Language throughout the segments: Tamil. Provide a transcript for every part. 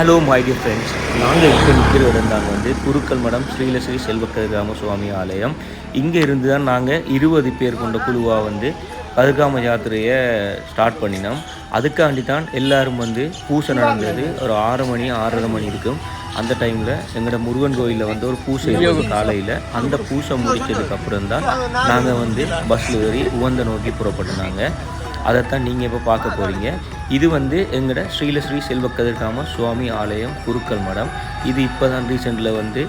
ஹலோ மை டியர் ஃப்ரெண்ட்ஸ் நாங்கள் இப்போ நிற்கிற இடம் தாங்க வந்து குருக்கள் மடம் ஸ்ரீலஸ்ரீ செல்வக்கர் ராமசுவாமி ஆலயம். இங்கே இருந்து தான் நாங்கள் இருபது பேர் கொண்ட குழுவாக வந்து கதிர்காம யாத்திரையை ஸ்டார்ட் பண்ணினோம். அதுக்காண்டி தான் எல்லாரும் வந்து பூசை நடந்தது. ஒரு ஆறு மணி ஆறரை மணி இருக்கும். அந்த டைமில் எங்களோட முருகன் கோயிலில் வந்து ஒரு பூசை காலையில். அந்த பூசை முடிச்சதுக்கு அப்புறம் தான் நாங்கள் வந்து பஸ்ஸில் ஏறி உவந்த நோக்கி புறப்பட்டுனாங்க அதைத்தான் நீங்கள் இப்போ பார்க்க போகிறீங்க இது வந்து எங்களோட ஸ்ரீலஸ்ரீ செல்வக்கதிர்காம சுவாமி ஆலயம் குருக்கள் மடம். இது இப்போ தான் ரீசெண்டில் வந்து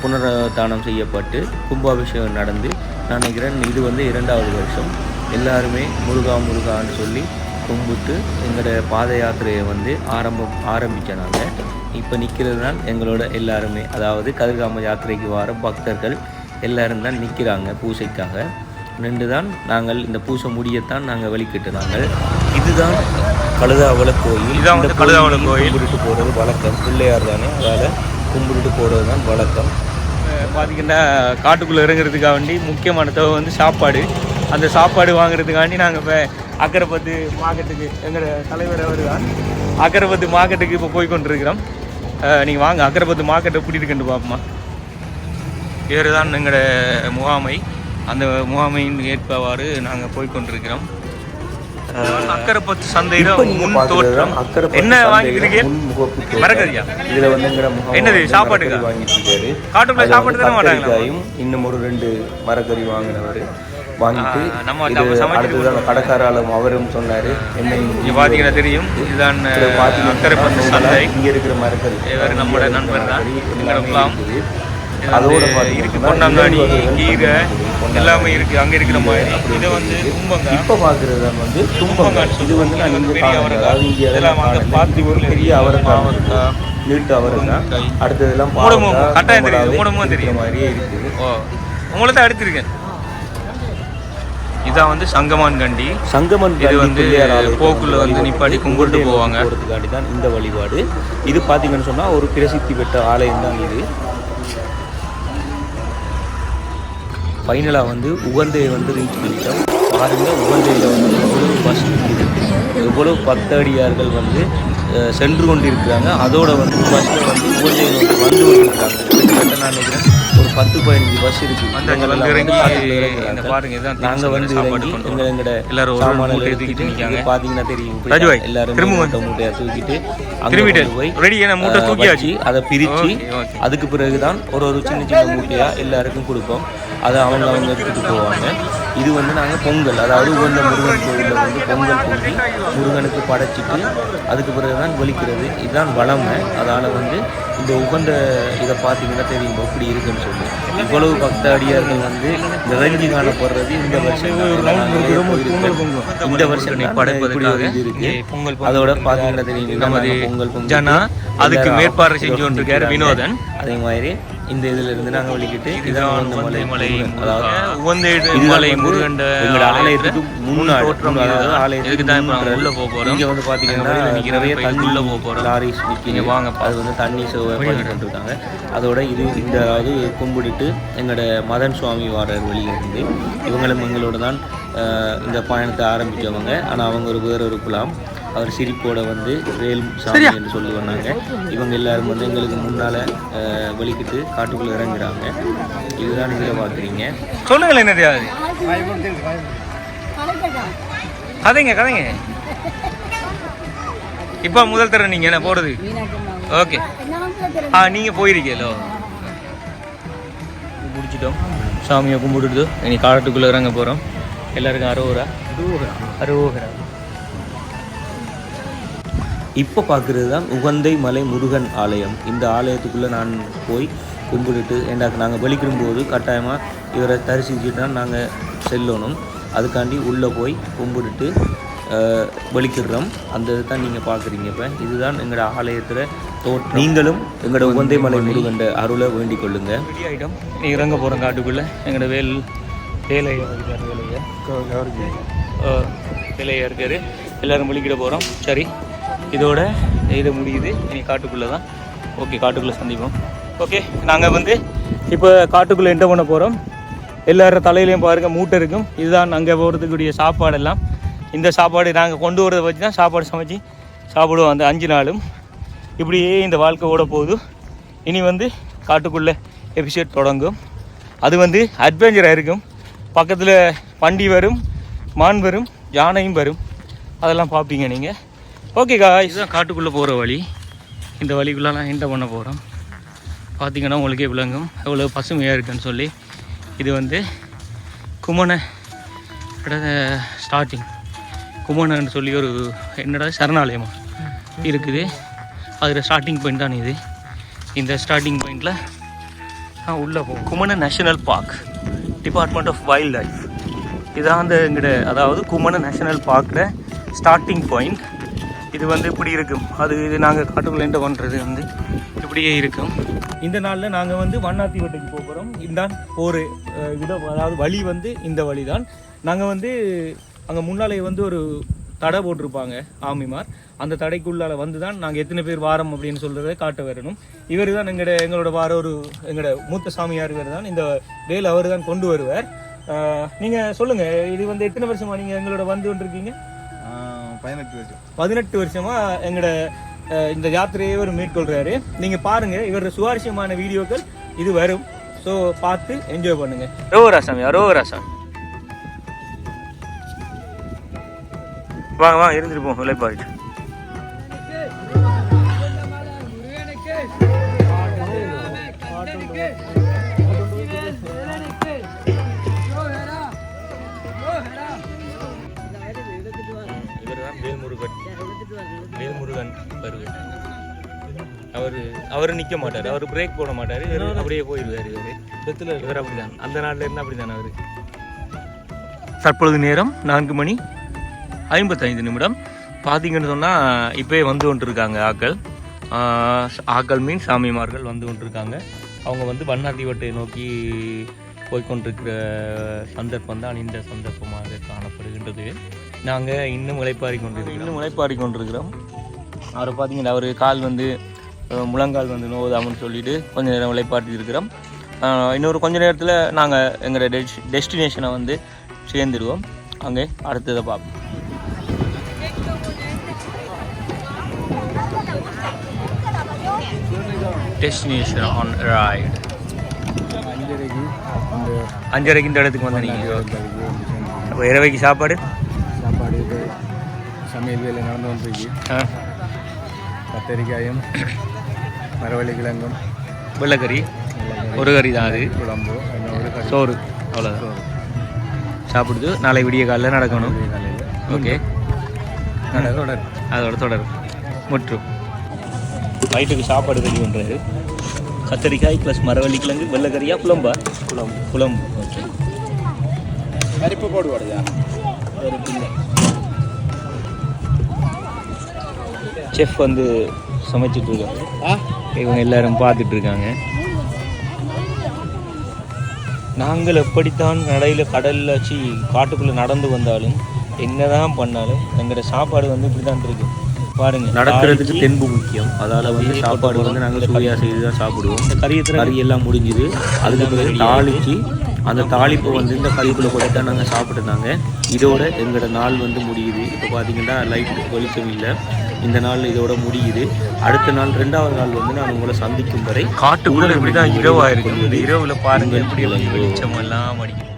புனரதானம் செய்யப்பட்டு கும்பாபிஷேகம் நடந்து. நான் நினைக்கிறேன் இது வந்து இரண்டாவது வருஷம். எல்லாருமே முருகா முருகான்னு சொல்லி கும்பிட்டு எங்களோட பாத யாத்திரையை வந்து ஆரம்பம் ஆரம்பித்தோம் நாங்கள் இப்போ நிற்கிறது தான் எங்களோட எல்லாருமே. அதாவது கதிர்காம யாத்திரைக்கு வர பக்தர்கள் எல்லாரும் தான் நிற்கிறாங்க பூசைக்காக நின்று தான் நாங்கள் இந்த பூசை முடியத்தான் நாங்கள் வெளிக்கிட்டு நாங்கள் இதுதான் கழுதாவள கோயில். இதான் வந்து இந்த கழுதாவள கோயில். கும்பிட்டுட்டு போகிறது வழக்கம். பிள்ளையார் தானே அதால் கும்பிட்டுட்டு போகிறது தான் வழக்கம் பார்த்தீங்கன்னா காட்டுக்குள்ளே இறங்குறதுக்காக வேண்டி முக்கியமான தேவை வந்து சாப்பாடு. அந்த சாப்பாடு வாங்குறதுக்காண்டி நாங்கள் இப்போ அக்கரைப்பத்து மார்க்கெட்டுக்கு எங்களோட தலைவர் அவர் தான் அக்கரைப்பத்து மார்க்கெட்டுக்கு இப்போ போய் கொண்டிருக்கிறோம். நீங்கள் வாங்க அக்கரைப்பத்து மார்க்கெட்டை கூட்டிகிட்டு கண்டு பார்ப்போமா இவர் தான் எங்களோட முகாமை. அந்த முகாமையின் ஏற்பவாறு நாங்கள் போய் கொண்டிருக்கிறோம். அக்கரைப்பத்து சந்தையில் முன் தோற்றம். தான் என்ன வாங்கிக்கிறீங்க. மரக்கறியா? இதுல வந்து எங்கட முகாம் என்னது? மரக்கறி வாங்கிட்டு காட்டுக்குள்ள சாப்பாடு மாட்டாங்களா? கத்தரிக்காயும் இன்னும் ஒரு ரெண்டு மரக்கறி வாங்கினவர். வாங்கிட்டு நம்ம இது நம்ம சமைச்சு அடுத்தது கடைக்காராலும் அவரும் சொன்னாரு என்ன பார்த்தீங்கன்னா தெரியும். இதுதான் அக்கரைப்பட்டு சந்தை. இங்க இருக்கிற மரக்கறி இவர் நம்மளோட நண்பர் தான் எல்லாமே இருக்குது. அதோட இருக்கு வகைகள் கீரை. எல்லாமே இருக்கு அங்க இருக்கிற மாதிரி இது வந்து தும்பங்காய் இப்ப வந்து தும்பங்காய் இது வந்து நான் இங்க. அதாவது இங்க அதெல்லாம் அந்த இது ஒரு பெரிய. அவரைக்காய். நீட்டு. அடுத்ததெல்லாம் கட்டாயம் தெரியுது. மூடமும் தெரியும். மாதிரியே இருக்குது ஓ உங்களை தான் எடுத்திருக்கேன் இதான் வந்து சங்கமான் கண்டி சங்கமன் இது வந்து போக்குள்ள வந்து நிப்பாட்டி கும்பிட்டு போவாங்க. தான் இந்த வழிபாடு இது பாத்தீங்கன்னு சொன்னா ஒரு பிரசித்தி பெற்ற ஆலயம் தான் இது ஃபைனலாக வந்து உகந்தையை வந்து ரீச் பண்ணிட்டோம். பாருங்கள் உகந்தையில் வந்து எவ்வளோ பஸ் நிற்குது எவ்வளவு பக்தடியார்கள் வந்து சென்று கொண்டிருக்கிறாங்க. அதோட வந்து பஸ்ஸில் வந்து உகந்தையில் வந்து வந்து கொண்டிருக்காங்க கிட்டத்தட்ட நான் நினைக்கிறேன் ஒரு பத்து பதினஞ்சு பஸ் இருக்கு. நாங்க வந்து இறங்கி எங்க எங்கட எல்லாரும் பாத்தீங்கன்னா தெரியும். எல்லாரும் மூட்டை மூட்டையா தூக்கிட்டு அங்க போய் அதை பிரிச்சு. அதுக்கு பிறகுதான் ஒரு ஒரு சின்ன சின்ன மூட்டையா எல்லாருக்கும் கொடுப்போம். அதை அவங்க அவங்க எடுத்துட்டு போவாங்க. இது வந்து நாங்கள் பொங்கல் அதாவது உகந்த முருகன் கோயிலில் வந்து பொங்கல் பொங்கி முருகனுக்கு படைச்சிட்டு அதுக்கு பிறகுதான் வலிக்கிறது இதுதான் வளமை. அதனால் வந்து இந்த உகந்த இதை பார்த்தீங்கன்னா தெரியும் எப்படி இருக்குன்னு சொல்லி. இவ்வளவு பக்த அடியார்கள் வந்து நிறைஞ்சு காணப்படுறது இந்த வருஷம் தான். இந்த வருஷம் தான் படைப்பதற்காக இருக்கு. அதோட பார்த்தீங்கன்னா தெரியும். நமது பொங்கல் ஜனா அதுக்கு மேற்பார்வை செஞ்சு கொண்டிருக்காரு. வினோதன். அதே மாதிரி இந்த இதுல இருந்து நாங்க வெளிக்கிட்டு இதான் மலை மலை. அதாவது மலை எங்களோட ஆலயத்துக்கு முன்னாடி அதாவது. ஆலயத்துக்கு தான் உள்ள போக போறோம். இங்க வந்து பாத்தீங்கன்னா நிறைய தண்ணி உள்ள போக போறோம். லாரிஸ் நிக்குது நீங்க வாங்கப்பா. அது வந்து தண்ணி சேவை பண்ணி கொண்டிருக்காங்க அதோட இது இந்த அதாவது கும்பிட்டுட்டு எங்களோட மதன் சுவாமி வாரர் வெளியிலிருந்து இவங்களும் எங்களோட தான் இந்த பயணத்தை ஆரம்பிச்சவங்க ஆனா அவங்க ஒரு வேற ஒரு குலாம் அவர் சிரிப்போட வந்து வேல் சாமி என்று சொல்லி வந்தாங்க இவங்க எல்லாரும் வந்து எங்களுக்கு முன்னால அஹ், வெளிக்கிட்டு காட்டுக்குள்ள இறங்குறாங்க. இதுதான் நீங்க பாக்குறீங்க. சொல்லுங்களேன் என்னதையாவது கதைங்க கதைங்க. இப்போ முதல் தர நீங்க என்ன போறது? ஓகே. ஆ நீங்க போயிருக்கீங்களோ? முடிச்சிட்டோம். சாமியை கும்பிட்டுட்டு இனி காட்டுக்குள்ள இறங்க போறோம். எல்லாருக்கும் அரோகரா. அரோகரா. இப்போ பார்க்குறது தான் உகந்தை மலை முருகன் ஆலயம். இந்த ஆலயத்துக்குள்ளே நான் போய் கும்பிட்டுட்டு ஏண்டா நாங்கள் வெளிக்கிடும்போது கட்டாயமாக இவரை தரிசிச்சுட்டு தான் நாங்கள் செல்லணும். அதுக்காண்டி உள்ளே போய் கும்பிட்டுட்டு அஹ், வெளிக்கிடுறோம். அந்த இதை தான் நீங்கள் பார்க்குறீங்க இப்போ. இதுதான் எங்களோட ஆலயத்தில் தோற்றம். நீங்களும் எங்களோட உகந்தை மலை முருகன் அருளை வேண்டிக் கொள்ளுங்க. நீ இறங்க போகிறோம் காட்டுக்குள்ளே. எங்களோட வேல் வேலையா இருக்கார் வேலையா ஆ, வேலையா இருக்கார். எல்லாரும் வெளிக்கிட போகிறோம் சரி. இதோட இது முடியுது. இனி காட்டுக்குள்ளே தான் ஓகே காட்டுக்குள்ளே சந்திப்போம். ஓகே நாங்கள் வந்து இப்போ காட்டுக்குள்ளே என்ன பண்ண போகிறோம் எல்லாரும் தலையிலையும் பாருங்கள் மூட்டை இருக்கும். இதுதான் அங்கே போகிறதுக்குரிய சாப்பாடெல்லாம். இந்த சாப்பாடு நாங்கள் கொண்டு வரதை வச்சு தான் சாப்பாடு சமைச்சு சாப்பிடுவோம் அந்த அஞ்சு நாளும். இப்படியே இந்த வாழ்க்கை ஓட போகுது. இனி வந்து காட்டுக்குள்ளே எபிசோட் தொடங்கும். அது வந்து அட்வென்ச்சராக இருக்கும். பக்கத்தில் வண்டி வரும் மான் வரும் யானையும் வரும். அதெல்லாம் பார்ப்பீங்க நீங்கள் ஓகே காய் இதுதான் காட்டுக்குள்ளே போகிற வழி. இந்த வழிக்குள்ளெல்லாம் என்ன பண்ண போகிறோம் பார்த்தீங்கன்னா உங்களுக்கே விளங்கும். எவ்வளோ பசுமையாக இருக்குன்னு சொல்லி. இது வந்து குமண ஸ்டார்டிங் குமணன்னு சொல்லி ஒரு என்னடா சரணாலயமாக இருக்குது. அதில் ஸ்டார்டிங் பாயிண்ட் தான் இது. இந்த ஸ்டார்டிங் பாயிண்டில் உள்ளே போகும் Kumana national park department of wildlife இதான் அந்த எங்கட அதாவது குமண நேஷனல் பார்க்கில் ஸ்டார்டிங் பாயிண்ட் இது வந்து இப்படி இருக்கும். அது இது நாங்கள் காட்டுக்குள்ள பண்ணுறது வந்து இப்படியே இருக்கும். இந்த நாளில் நாங்கள் வந்து வண்ணாத்தி வட்டைக்கு போக போகிறோம் இதுதான் ஒரு அஹ், இடம் அதாவது வழி வந்து இந்த வழி தான் நாங்கள் வந்து அங்கே முன்னாலே வந்து ஒரு தடை போட்டிருப்பாங்க ஆமிமார். அந்த தடைக்குள்ளால் வந்து தான் நாங்கள் எத்தனை பேர் வாரம் அப்படின்னு சொல்கிறத காட்ட வரணும். இவர் தான் எங்களோட எங்களோட வார ஒரு எங்களோட மூத்த சாமியார் இவர் தான் இந்த வேலை அவர் தான் கொண்டு வருவார். நீங்கள் சொல்லுங்கள் இது வந்து எத்தனை வருஷமா நீங்கள் எங்களோட வந்து கொண்டிருக்கீங்க? பதினெட்டு வருஷம். பதினெட்டு வருஷமா எங்களோட இந்த யாத்திரையை இவர் மேற்கொள்றாரு. நீங்க பாருங்க இவரோட சுவாரஸ்யமான வீடியோக்கள் இது வரும். ஸோ பார்த்து என்ஜாய் பண்ணுங்க. ரோவரா சாமி ரோவரா சாமி. வாங்க வாங்க இருந்துட்டு போங்க விளைப்பாடிட்டு வேல்முருகன் வருவார் அவர் அவர் நிற்க மாட்டார். அவர் பிரேக் போட மாட்டார். அப்படியே போயிடுவார் இவர். பெத்தில் இவர் அப்படிதான். அந்த நாளில் இருந்து அப்படிதான் அவர். தற்பொழுது நேரம் நான்கு மணி ஐம்பத்தைந்து நிமிடம். பார்த்தீங்கன்னு சொன்னால் இப்போயே வந்து கொண்டிருக்காங்க ஆக்கள். ஆஹ் ஆக்கள் மீன் சாமிமார்கள் வந்து கொண்டிருக்காங்க. அவங்க வந்து வண்ணாத்தி வட்டை நோக்கி போய்க்கொண்டிருக்கிற சந்தர்ப்பம் தான் இந்த சந்தர்ப்பமாக காணப்படுகின்றது. நாங்கள் இன்னும் முளைப்பாரி கொண்டிருக்கிறோம். இன்னும் முளைப்பாரி கொண்டிருக்கிறோம். அவரை பார்த்தீங்கன்னா அவர் கால் வந்து முழங்கால் வந்து நோதாமன்னு சொல்லிட்டு கொஞ்ச நேரம் விளைப்பாட்டி இருக்கிறோம். இன்னொரு கொஞ்ச நேரத்தில் நாங்கள் எங்களோட டெஸ் டெஸ்டினேஷனை வந்து சேர்ந்துருவோம். அங்கே அடுத்ததை பார்ப்போம். டெஸ்டினேஷன் ஆன் ரைட் அஞ்சரைக்கு அஞ்சரைக்கு இந்த இடத்துக்கு வந்து நீங்கள் இரவைக்கு சாப்பாடு? இது சமையல் வேலை நடந்து வந்துருக்கு ஆ, கத்தரிக்காயும் மரவள்ளி கிழங்கும் வெள்ளைக்கறி ஒரு கறி தான் அது. குழம்பு இன்னொரு கறி. சோறு சாப்பிடுது. நாளை விடிய காலையில் நடக்கணும். ஓகே. அதோட அதோட தொடரும் முற்றும் நைட்டுக்கு சாப்பாடு ரெடி பண்ணுறாரு கத்தரிக்காய் ப்ளஸ் மரவள்ளி கிழங்கு வெள்ளைக்கறியா குழம்பா? குழம்பு. குழம்பு. ஓகே. பருப்பு போடுவாடுதா செஃப் வந்து சமைச்சிட்டு இருக்காங்க. ஆ? இவங்க எல்லாரும் பார்த்துட்டு இருக்காங்க. நாங்கள் எப்படித்தான் நடையில் கடலில் வச்சு காட்டுக்குள்ளே நடந்து வந்தாலும் என்னதான் பண்ணாலும் எங்களோட சாப்பாடு வந்து இப்படி தான் இருக்கு. பாருங்க நடக்கிறதுக்கு தென்பு முக்கியம். அதால வந்து சாப்பாடு வந்து நாங்கள் சுவையா செய்து தான் சாப்பிடுவோம். இந்த கறியத்தில் கறி எல்லாம் முடிஞ்சுது. அதுக்கு பிறகு தாளிச்சு அந்த தாளிப்பை வந்து இந்த கறிக்குள்ளே போட்டு தான் நாங்கள் சாப்பிட்டுருந்தாங்க இதோட எங்களோட நாள் வந்து முடியுது. இப்போ பார்த்தீங்கன்னா லைட் வெளிச்சம் இல்லை. இந்த நாள் இதோட முடியுது. அடுத்த நாள் ரெண்டாவது நாள் வந்து நான் உங்களை சந்திக்கும் வரை காட்டுக்குள்ள இப்படி தான் இரவாக இருக்கு இந்த கொள்வது இரவில் பாருங்க உங்கள் எப்படி வந்து இளங்கோ. வெளிச்சம் எல்லாம் அடிக்கும்.